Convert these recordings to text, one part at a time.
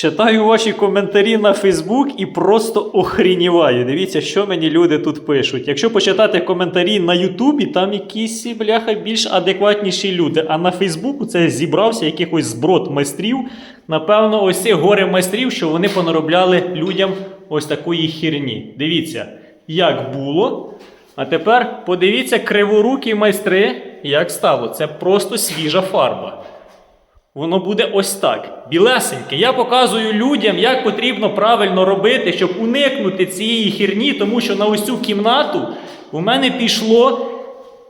Читаю ваші коментарі на Фейсбук і просто охрініваю. Дивіться, що мені люди тут пишуть. Якщо почитати коментарі на Ютубі, там якісь бляха більш адекватніші люди. А на Фейсбуку це зібрався якихось зброд майстрів. Напевно, ось цих горе майстрів, що вони понаробляли людям ось такої херні. Дивіться, як було. А тепер подивіться криворукі майстри, як стало. Це просто свіжа фарба. Воно буде ось так. Білесеньке. Я показую людям, як потрібно правильно робити, щоб уникнути цієї херні, тому що на ось цю кімнату у мене пішло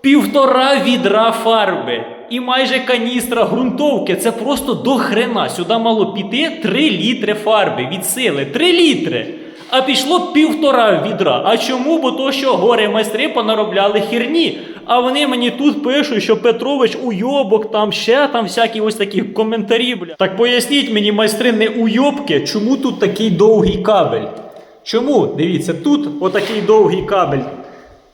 півтора відра фарби і майже каністра ґрунтовки. Це просто до хрена. Сюди мало піти 3 літри фарби від сили. 3 літри! А пішло півтора відра. А чому? Бо то, що горе майстри понаробляли херні. А вони мені тут пишуть, що Петрович уйобок, там ще там всякі ось такі коментарі, бля. Так поясніть мені, майстри, не уйобки, чому тут такий довгий кабель? Чому? Дивіться, тут отакий довгий кабель.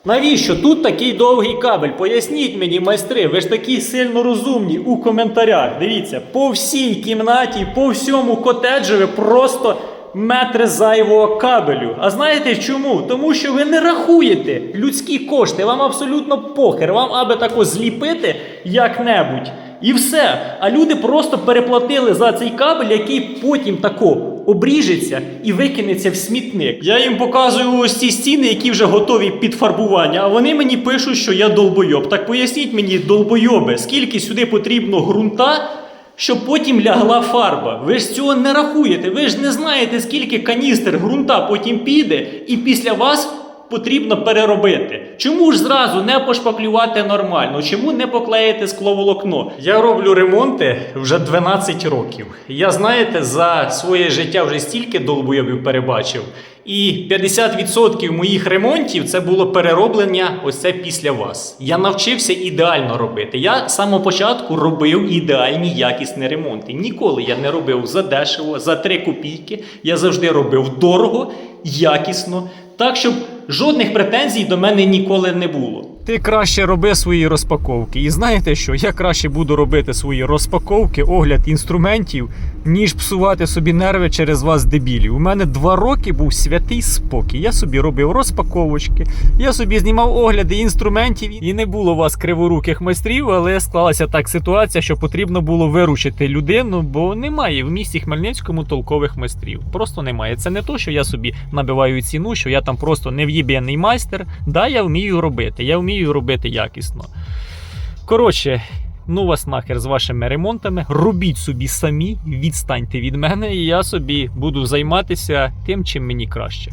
Навіщо тут такий довгий кабель? Поясніть мені, майстри, ви ж такі сильно розумні у коментарях. Дивіться, по всій кімнаті, по всьому котеджеві просто метри зайвого кабелю. А знаєте чому? Тому що ви не рахуєте людські кошти, вам абсолютно похер, вам аби тако зліпити як-небудь. І все. А люди просто переплатили за цей кабель, який потім тако обріжеться і викинеться в смітник. Я їм показую ось ці стіни, які вже готові під фарбування, а вони мені пишуть, що я долбойоб. Так поясніть мені, долбойоби, скільки сюди потрібно ґрунта, щоб потім лягла фарба. Ви ж цього не рахуєте, ви ж не знаєте, скільки каністр ґрунта потім піде, і після вас потрібно переробити. Чому ж зразу не пошпаклювати нормально? Чому не поклеїти скловолокно? Я роблю ремонти вже 12 років. Я знаєте, за своє життя вже стільки долбойобів перебачив. І 50% моїх ремонтів це було перероблення ось це після вас. Я навчився ідеально робити. Я з самого початку робив ідеальні якісні ремонти. Ніколи я не робив за дешево, за 3 копійки. Я завжди робив дорого, якісно, так, щоб жодних претензій до мене ніколи не було. Ти краще роби свої розпаковки. І знаєте що? Я краще буду робити свої розпаковки, огляд інструментів, ніж псувати собі нерви через вас, дебілів. У мене два роки був святий спокій. Я собі робив розпаковочки, я собі знімав огляди інструментів, і не було у вас криворуких майстрів, але склалася так ситуація, що потрібно було виручити людину, бо немає в місті Хмельницькому толкових майстрів. Просто немає. Це не то, що я собі набиваю ціну, що я там просто нев'єбєнний майстер. Да, я вмію робити. Я вмію робити якісно. Коротше, ну вас нахер з вашими ремонтами. Робіть собі самі, відстаньте від мене, і я собі буду займатися тим, чим мені краще.